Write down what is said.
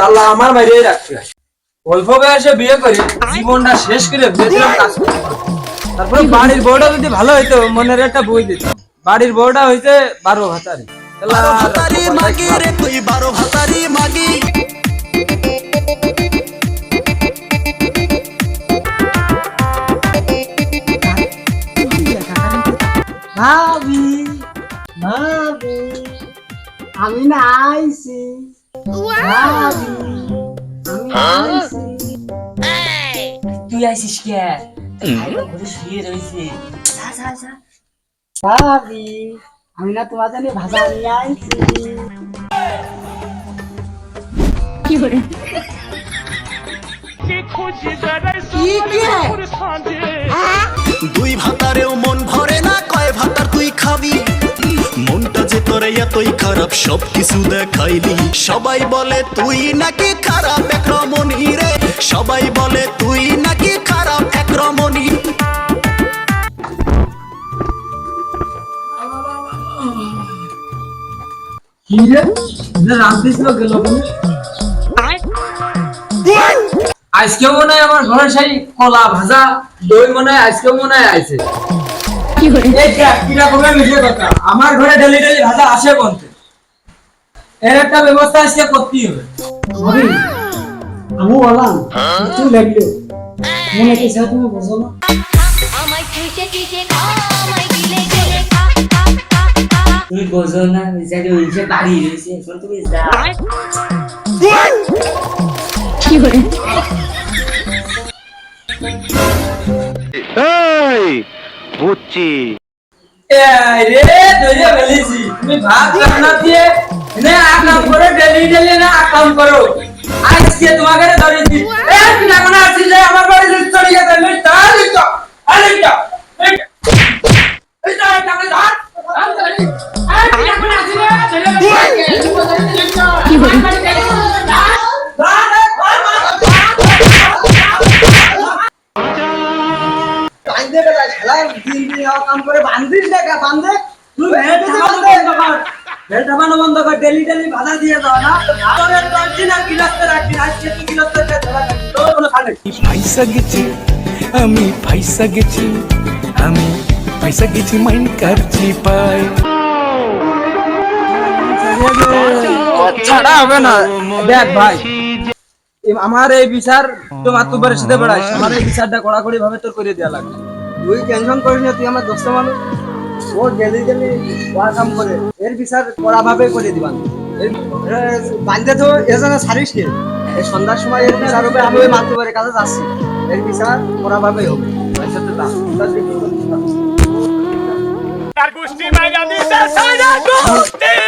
তাহলে আমার বাইরেই রাখতে অল্প বয়সে বিয়ে করে জীবনটা শেষ করে কাজ তারপরে বাড়ির বউটা যদি ভালো হইতো মনের একটা বই দিত। বাড়ির বউটা হইতে বারো ভাতারি। ভাবি ভাবি আমি না আইছি। তুই আইসিস কে? ভাইরা ঘরে শুয়ে রয়েছে। যা যা যা। ভাবি আমি না তোমার জন্য ভাজা নিয়ে আইছি দুই ভাতারেও মন ভরে না এতই খারাপ সব কিছু দেখাইলি। সবাই বলে তুই নাকি খারাপ এক রমণী রে? সবাই বলে তুই নাকি খারাপ এক রমণী? আজকেও মনে হয় আমার ঘরের সেই কলা ভাজা দই মনে হয় আজকেও মনে হয় আইছে এই দেখ, কিরা কবে মিশে কথা আমার ঘরে ডেলি ডেলি ভাজা আসে বলতে। এর একটা ব্যবস্থা আজকে করতেই হবে। আমি বললাম তুই লাগল মনে কিছু তুমি বুঝো না? আমায় খুশে কিসে আমায় গিলে গিলে খা খা খা খা তুমি বোঝো না বেচারি বাড়ি রয়েছে এখন তুমি যা এই রে ধরে ফেলেছি তুমি ভাত রান্না দিয়ে নে আকাম করে ডেলি ডেলি না আকাম করো আজকে তোমাকে ধরেছি এ কিনা কোন আসিলে আমার বাড়ি লিস্ট চলে গেছে লিস্ট আরে লিস্ট আরে লিস্ট এই তো টাকা ধর আরে কিনা কাইদে দিন দিন আর কাম করে বান্ধিস দেখা বান্ধে। তুই ভেটে বান্ধে। বেল টাবানো বন্ধ কর ডেলি ডেলি ভাড়া দিয়ে দাও না। তোর অরিজিনাল গিলাসটা রাখবি আজকে তুই গিলাসটা ধরা তোর কোনো খানে পয়সা গেছি আমি পয়সা গেছি আমি পয়সা গেছি মাইন্ড কারছি পাই। ছাড়া হবে না। দেখ ভাই আমার এই বিচার তো মাতুবারের সাথে বেড়াইস আমার এই বিচারটা কড়াকড়ি ভাবে তোর করে দেওয়া লাগবে। তুই টেনশন করিস না, তুই আমার দোস্ত মানুষ। ও ডেলি ডেলি ওয়ার কাম করে। এর বিচার কড়া ভাবে করে দিবান বান্ধে তো এজনে ছাড়িস কে? এই সন্ধ্যার সময় এর বিচার হবে আমি ওই মাতুবারের কাছে যাচ্ছি। এর বিচার কড়া ভাবে হবে। তার গোষ্ঠী মাইনা দিছে, সাইরা গোষ্ঠী!